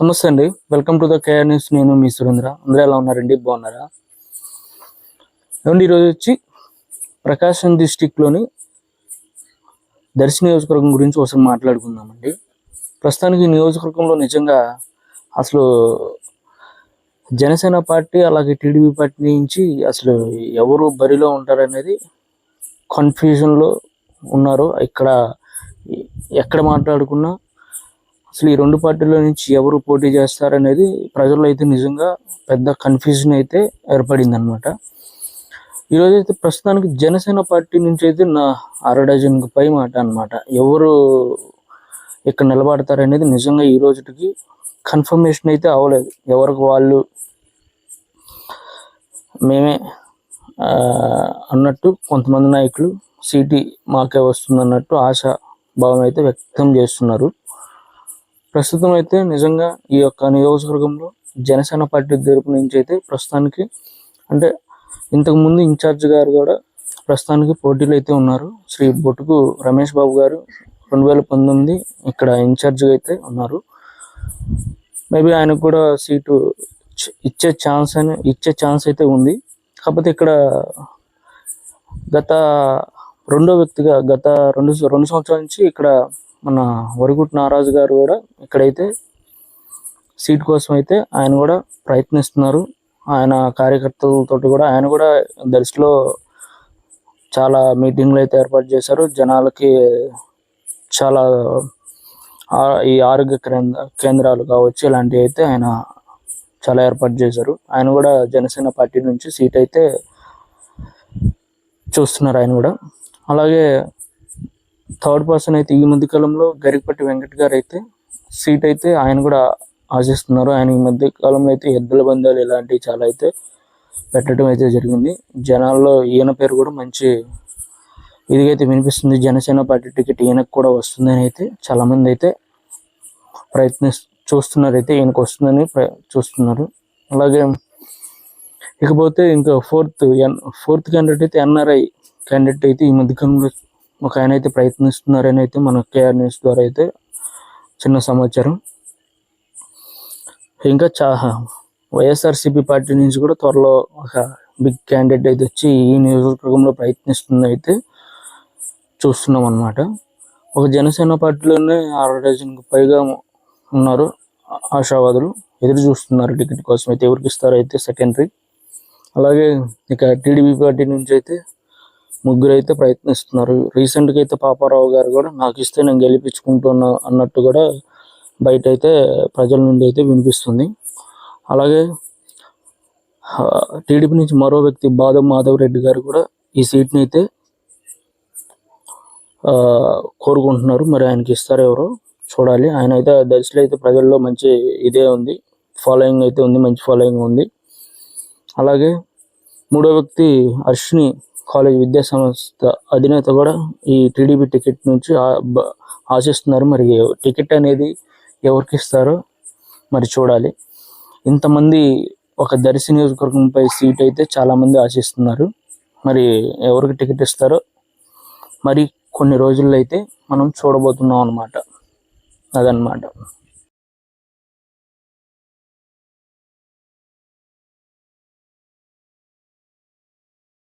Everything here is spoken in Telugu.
నమస్తే అండి. Welcome to the KR news నేను మీ సురేంద్ర. అందరూ ఎలా ఉన్నారండి? బాగున్నారా? ఏమండి ఈరోజు వచ్చి ప్రకాశం డిస్టిక్లోని దర్శి నియోజకవర్గం గురించి ఒకసారి మాట్లాడుకుందామండి. ప్రస్తుతానికి ఈ నియోజకవర్గంలో నిజంగా అసలు జనసేన పార్టీ అలాగే టీడీపీ పార్టీ నుంచి అసలు ఎవరు బరిలో ఉంటారనేది కన్ఫ్యూజన్లో ఉన్నారు. ఇక్కడ ఎక్కడ మాట్లాడుకున్నా అసలు ఈ రెండు పార్టీల నుంచి ఎవరు పోటీ చేస్తారనేది ప్రజల్లో అయితే నిజంగా పెద్ద కన్ఫ్యూజన్ అయితే ఏర్పడింది అనమాట ఈరోజు అయితే ప్రస్తుతానికి జనసేన పార్టీ నుంచి అయితే నా అర డజన్ పై మాట అనమాట ఎవరు ఇక్కడ నిలబడతారనేది నిజంగా ఈ రోజుకి కన్ఫర్మేషన్ అయితే అవ్వలేదు. ఎవరికి వాళ్ళు మేమే అన్నట్టు కొంతమంది నాయకులు సీటీ మాకే వస్తుంది అన్నట్టు ఆశ భావం అయితే వ్యక్తం చేస్తున్నారు. ప్రస్తుతం అయితే నిజంగా ఈ యొక్క నియోజకవర్గంలో జనసేన పార్టీ తరపు నుంచి అయితే ప్రస్తుతానికి అంటే ఇంతకుముందు ఇన్ఛార్జ్ గారు కూడా ప్రస్తుతానికి పోటీలు అయితే ఉన్నారు. శ్రీ బొట్టుకు రమేష్ బాబు గారు రెండు వేల పంతొమ్మిది ఇక్కడ ఇన్ఛార్జ్గా అయితే ఉన్నారు. మేబీ ఆయనకు కూడా సీటు ఇచ్చే ఛాన్స్ అని ఇచ్చే ఛాన్స్ అయితే ఉంది. కాకపోతే ఇక్కడ గత రెండో వ్యక్తిగా గత రెండు రెండు సంవత్సరాల నుంచి ఇక్కడ మన వరుగుట్ నారాజు గారు కూడా ఇక్కడైతే సీట్ కోసం అయితే ఆయన కూడా ప్రయత్నిస్తున్నారు. ఆయన కార్యకర్తలతో కూడా ఆయన కూడా దర్శిలో చాలా మీటింగ్లు అయితే ఏర్పాటు చేశారు. జనాలకి చాలా ఈ ఆరోగ్య కేంద్ర కేంద్రాలు కావచ్చు ఇలాంటివి అయితే ఆయన చాలా ఏర్పాటు చేశారు. ఆయన కూడా జనసేన పార్టీ నుంచి సీట్ అయితే చూస్తున్నారు ఆయన కూడా. అలాగే థర్డ్ పర్సన్ అయితే ఈ మధ్య కాలంలో గరికపట్టి వెంకట్ గారు అయితే సీట్ అయితే ఆయన కూడా ఆశిస్తున్నారు. ఆయన ఈ మధ్య కాలంలో అయితే ఎద్దుల బంధాలు ఇలాంటివి చాలా అయితే పెట్టడం అయితే జరిగింది. జనాల్లో ఈయన పేరు కూడా మంచి ఇదిగైతే వినిపిస్తుంది. జనసేన పార్టీ టికెట్ ఈయనకు కూడా వస్తుందని అయితే చాలామంది అయితే ప్రయత్ని చూస్తున్నారు అయితే ఈయనకు వస్తుందని ప్ర- చూస్తున్నారు. అలాగే ఇకపోతే ఇంకా ఫోర్త్ ఎన్ ఫోర్త్ క్యాండిడేట్ అయితే ఎన్ఆర్ఐ క్యాండిడేట్ అయితే ఈ మధ్యకాలంలో ఒక ఆయన అయితే ప్రయత్నిస్తున్నారని అయితే మన కేఆర్ న్యూస్ ద్వారా అయితే చిన్న సమాచారం. ఇంకా చా వైఎస్ఆర్సీపీ పార్టీ నుంచి కూడా త్వరలో ఒక బిగ్ క్యాండిడేట్ అయితే వచ్చి ఈ నియోజకవర్గంలో ప్రయత్నిస్తుంది అయితే చూస్తున్నాం అన్నమాట ఒక జనసేన పార్టీలోనే అరవై పైగా ఉన్నారు ఆశావాదులు. ఎదురు చూస్తున్నారు టికెట్ కోసం అయితే ఎవరికి ఇస్తారో అయితే సెకండరీ. అలాగే ఇక టీడీపీ పార్టీ నుంచి అయితే ముగ్గురు అయితే ప్రయత్నిస్తున్నారు రీసెంట్గా అయితే పాపారావు గారు కూడా నాకు ఇస్తే నేను గెలిపించుకుంటున్నా అన్నట్టు కూడా బయట అయితే ప్రజల నుండి అయితే వినిపిస్తుంది. అలాగే టీడీపీ నుంచి మరో వ్యక్తి బాదం మాధవ్ రెడ్డి గారు కూడా ఈ సీట్ని అయితే కోరుకుంటున్నారు. మరి ఆయనకి ఇస్తారు ఎవరో చూడాలి. ఆయన అయితే దర్శలో అయితే ప్రజల్లో మంచి ఇదే ఉంది. ఫాలోయింగ్ అయితే ఉంది మంచి ఫాలోయింగ్ ఉంది. అలాగే మూడో వ్యక్తి అర్షిని కాలేజ్ విద్యా సంస్థ అధినేత కూడా ఈ టీడీపీ టికెట్ నుంచి ఆశిస్తున్నారు. మరి టికెట్ అనేది ఎవరికి ఇస్తారో మరి చూడాలి. ఇంతమంది ఒక దర్శి నియోజకవర్గంపై సీట్ అయితే చాలామంది ఆశిస్తున్నారు. మరి ఎవరికి టికెట్ ఇస్తారో మరి కొన్ని రోజుల్లో అయితే మనం చూడబోతున్నాం అన్నమాట. అదనమాట